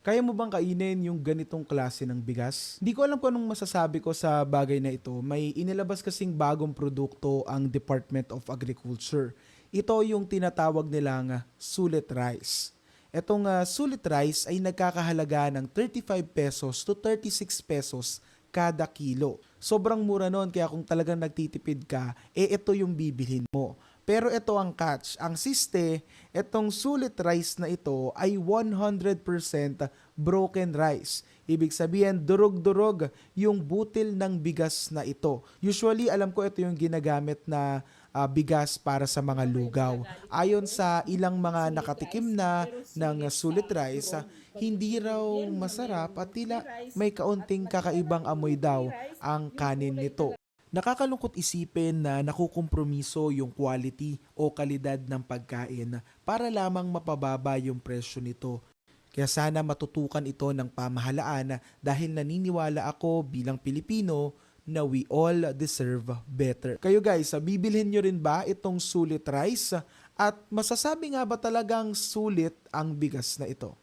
Kaya mo bang kainin yung ganitong klase ng bigas? Hindi ko alam kung anong masasabi ko sa bagay na ito. May inilabas kasing bagong produkto ang Department of Agriculture. Ito yung tinatawag nilang sulit rice. Etong ah, sulit rice ay nagkakahalaga ng 35 pesos to 36 pesos kada kilo. Sobrang mura nun kaya kung talagang nagtitipid ka, eh ito yung bibilhin mo. Pero ito ang catch. Ang siste, itong sulit rice na ito ay 100% broken rice. Ibig sabihin, durog-durog yung butil ng bigas na ito. Usually, alam ko ito yung ginagamit na ah, bigas para sa mga lugaw. Ayon sa ilang mga nakatikim na ng sulit rice, hindi raw masarap at tila may kaunting kakaibang amoy daw ang kanin nito. Nakakalungkot isipin na nakukompromiso yung quality o kalidad ng pagkain para lamang mapababa yung presyo nito. Kaya sana matutukan ito ng pamahalaan dahil naniniwala ako bilang Pilipino na we all deserve better. Kayo guys, bibilhin nyo rin ba itong sulit rice? At masasabi nga ba talagang sulit ang bigas na ito?